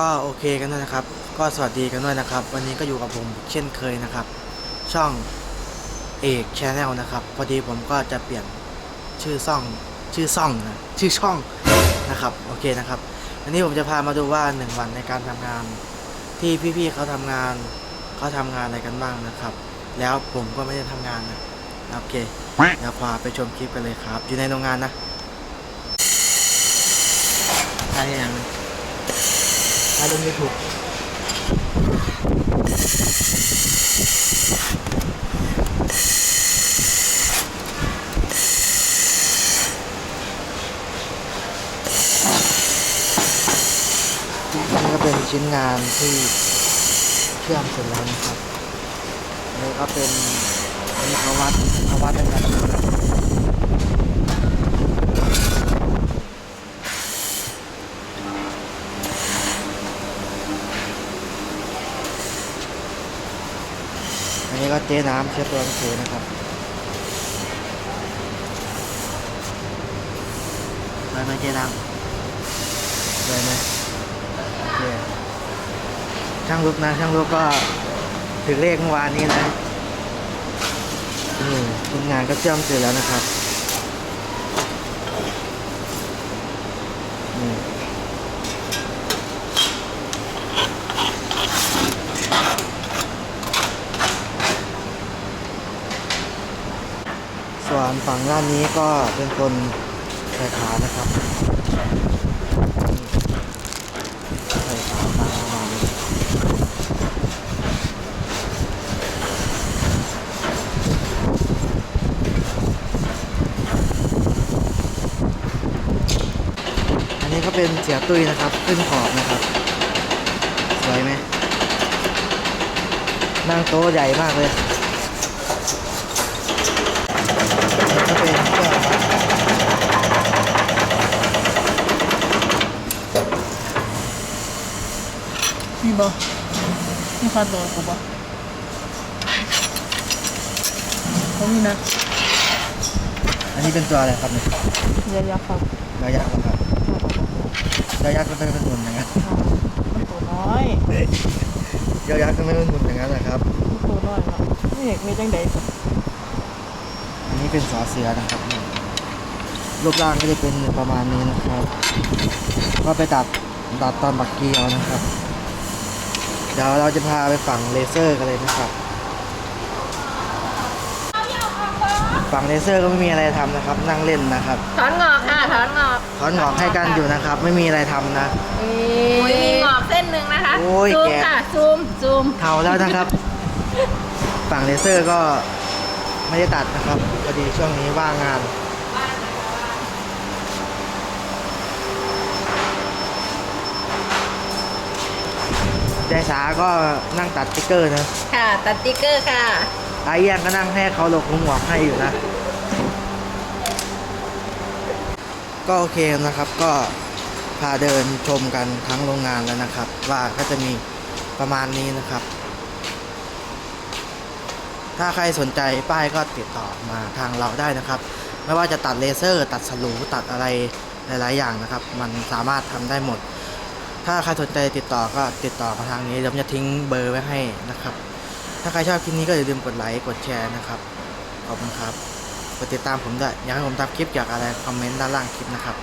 ก็โอเคกันด้วยนะครับ ก็สวัสดีกันด้วยนะครับ วันนี้ก็อยู่กับผมเช่นเคยนะครับ ช่องเอกชแนลนะครับ พอดีผมก็จะเปลี่ยนชื่อซ่องชื่อซ่องนะชื่อช่องนะครับโอเคนะครับวันนี้ผมจะพามาดูว่าหนึ่งวันในการทำงาน ที่พี่ๆเขาทำงานเขาทำงานอะไรกันบ้างนะครับ แล้วผมก็ไม่ได้ทำงานนะโอเคเดี๋ยวพาไปชมคลิปกันเลยครับ อยู่ในโรงงานนะอะไรอย่างนี้ ถ้าล่นไม่ถูกนี่ก็เป็นชิ้นงานที่เชื่อมเสร็จแล้วนะครับนี่ก็เป็นอันนี้เขาวัดเขาวัดเป็นการอัน นี้ก็เจ๊น้ำเช็ดตัวหนังสือนะครับได้ไหมเจ๊น้ำได้ไหมโอเคช่างลูกนะช่างลูกก็ถึงเลขเมื่อวานนี้นะนี่ทีมงานก็เชื่อมเสร็จแล้วนะครับนี่ ส่วนฝั่งด้านนี้ก็เป็นคนใส่ขานะครับใส่ขาตามประมาณนี้อันนี้ก็เป็นเสียตุ้ยนะครับ ขึ้นขอบนะครับ สวยไหมนั่งโต๊ะใหญ่มากเลยอันนี้ก็เป็นเครื่องวัด มีบ่มีคาโดกูบ่เขามีนะอันนี้เป็นตัวอะไรครับเนี่ยยายาครับยายักษ์เหรอครับยายักษ์ก็เป็นหุ่นอย่างนั้นมันตัวน้อยยายักษ์ก็ไม่เป็นหุ่นอย่างนั้นนะครับมันตัวน้อยเนาะนี่เห็นมีจังใดสิอันนี้เป็นสอเสือนะครับรูปร่างก็จะเป็นประมาณนี้นะครับ ก็ไปตัดตัดตอนบักเกียวนะครับ เดี๋ยวเราจะพาไปฝั่งเลเซอร์กันเลยนะครับ ฝั่งเลเซอร์ก็ไม่มีอะไรทำนะครับ นั่งเล่นนะครับ ถอนงอกค่ะ ถอนงอก ถอนหงอกให้กันอยู่นะครับ ไม่มีอะไรทำนะอุ้ยมีงอกเส้นหนึ่งนะคะโอ้ยซูมแกะค่ะซูมซูมเทาแล้วนะครับ ฝั่งเลเซอร์ก็ไม่ได้ตัดนะครับพอดีช่วงนี้ว่างงาน ใจสาก็นั่งตัดสติ๊กเกอร์นะค่ะ ตัดติ๊กเกอร์ค่ะไอ้ยังก็นั่งให้เขาหลบหุมหวกให้อยู่นะ ก็โอเคนะครับก็พาเดินชมกันทั้งโรงงานแล้วนะครับ ว่าก็จะมีประมาณนี้นะครับ ถ้าใครสนใจป้ายก็ติดต่อมาทางเราได้นะครับ ไม่ว่าจะตัดเลเซอร์ ตัดสลูตัดอะไรหลาย ๆ อย่างนะครับ มันสามารถทำได้หมด ถ้าใครสนใจติดต่อก็ติดต่อมาทางนี้เดี๋ยวผมจะทิ้งเบอร์ไว้ให้นะครับ ถ้าใครชอบคลิปนี้ก็อย่าลืมกดไลค์กดแชร์นะครับ ขอบคุณครับกดติดตามผมด้วยอยากให้ผมทำคลิปเกี่ยวกับอะไรคอมเมนต์ด้านล่างคลิปนะครับ